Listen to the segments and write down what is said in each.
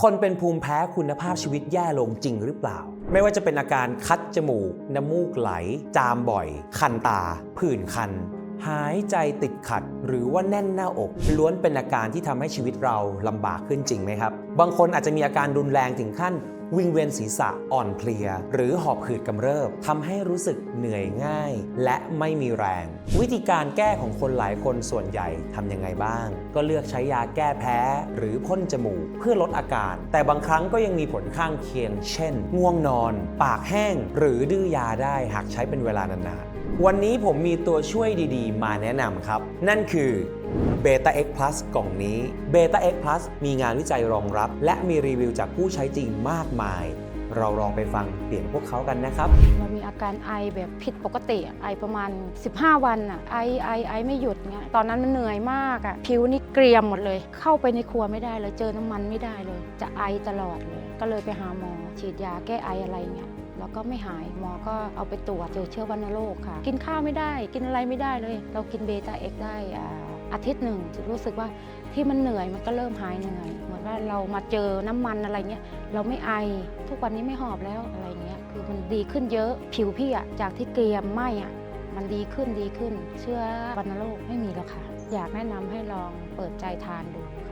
คนเป็นภูมิแพ้คุณภาพชีวิตแย่ลงจริงหรือเปล่า ไม่ว่าจะเป็นอาการคัดจมูก น้ำมูกไหล จามบ่อย คันตา ผื่นคัน หายใจติดขัด หรือว่าแน่นหน้าอก ล้วนเป็นอาการที่ทำให้ชีวิตเราลำบากขึ้นจริงไหมครับ บางคนอาจจะมีอาการรุนแรงถึงขั้น วิงเวียนศีรษะอ่อนเพลีย หรือหอบหืดกำเริบทำให้รู้สึกเหนื่อยง่าย และไม่มีแรง วิธีการแก้ของคนหลายคนส่วนใหญ่ทำยังไงบ้าง ก็เลือกใช้ยาแก้แพ้ หรือพ่นจมูกเพื่อลดอาการ แต่บางครั้งก็ยังมีผลข้างเคียง เช่น ง่วงนอน ปากแห้ง หรือดื้อยาได้หากใช้เป็นเวลานานๆวันนี้ผมมีตัวช่วยดีๆ มาแนะนำครับ นั่นคือ Beta X Plus กล่องนี้ Beta X Plus มีงานวิจัยรองรับ และมีรีวิวจากผู้ใช้จริงมากมาย เราลองไปฟังเสียงพวกเขากันนะครับ เรามีอาการไอแบบผิดปกติไอประมาณ 15 วันอะไอไอไอไม่หยุดเงี้ยตอนนั้นมันเหนื่อยมากอะผิวนี่เกรียมหมดเลย เข้าไปในครัวไม่ได้เลยเจอน้ำมันไม่ได้เลย จะไอตลอดเลย ก็เลยไปหาหมอ ฉีดยาแก้ไออะไรเงี้ยแล้วก็ไม่หายหมอก็เอาไปตรวจเจอเชื้อวัณโรคค่ะ กินข้าวไม่ได้กินอะไรไม่ได้เลย เรากินเบต้าเอ็กได้ อาทิตย์หนึ่งจะรู้สึกว่าที่มันเหนื่อยมันก็เริ่มหายเหนื่อยเหมือนว่าเรามาเจอน้ำมันอะไรเงี้ยเราไม่ไอทุกวันนี้ไม่หอบแล้วอะไรเงี้ยคือมันดีขึ้นเยอะผิวพี่อะจากที่เกรียมไหมอะมันดีขึ้นดีขึ้น เชื้อวัณโรคไม่มีแล้วค่ะ อยากแนะนำให้ลองเปิดใจทานดูค่ะ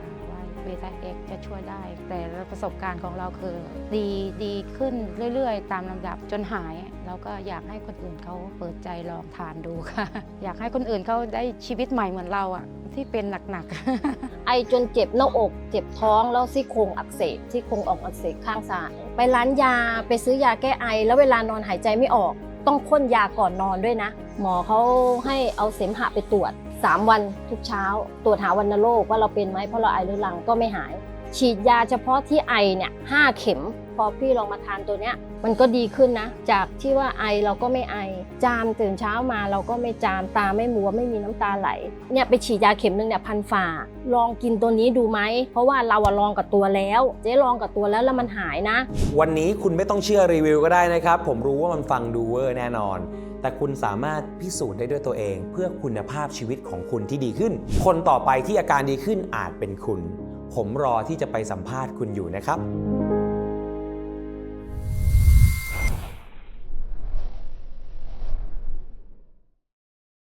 เบต้าเอ็กจะช่วยได้ แต่ประสบการณ์ของเราคือ ดีดีขึ้นเรื่อยๆ ตามลำดับจนหายแล้วก็อยากให้คนอื่นเขาเปิดใจลองทานดูค่ะ อยากให้คนอื่นเขาได้ชีวิตใหม่เหมือนเราอะที่เป็นหนักๆ ไอจนเจ็บหน้าอก เจ็บท้องแล้วซี่โครงอักเสบซี่โครงออกอักเสบข้างซ้ายไปร้านยาไปซื้อยาแก้ไอ แล้วเวลานอนหายใจไม่ออก ต้องพ่นยาก่อนนอนด้วยนะ หมอเขาให้เอาเสมหะไปตรวจ 3 วันทุกเช้าตรวจหาวัณโรคว่าเราเป็นไหมเพราะเราไอเรื้อรังก็ไม่หาย ฉีดยาเฉพาะที่ไอเนี่ยห้าเข็ม พอพี่ลองมาทานตัวเนี้ยมันก็ดีขึ้นนะ จากที่ว่าไอเราก็ไม่ไอ จามตื่นเช้ามาเราก็ไม่จามตาไม่มัวไม่มีน้ำตาไหลเนี่ยไปฉีดยาเข็มหนึ่งเนี่ยพันฝ่า ลองกินตัวนี้ดูไหม เพราะว่าเราอะลองกับตัวแล้ว เจ๊ลองกับตัวแล้วแล้วมันหายนะ วันนี้คุณไม่ต้องเชื่อรีวิวก็ได้นะครับ ผมรู้ว่ามันฟังดูเวอร์แน่นอน แต่คุณสามารถพิสูจน์ได้ด้วยตัวเอง เพื่อคุณภาพชีวิตของคุณที่ดีขึ้น คนต่อไปที่อาการดีขึ้นอาจเป็นคุณ ผมรอที่จะไปสัมภาษณ์คุณอยู่นะครับ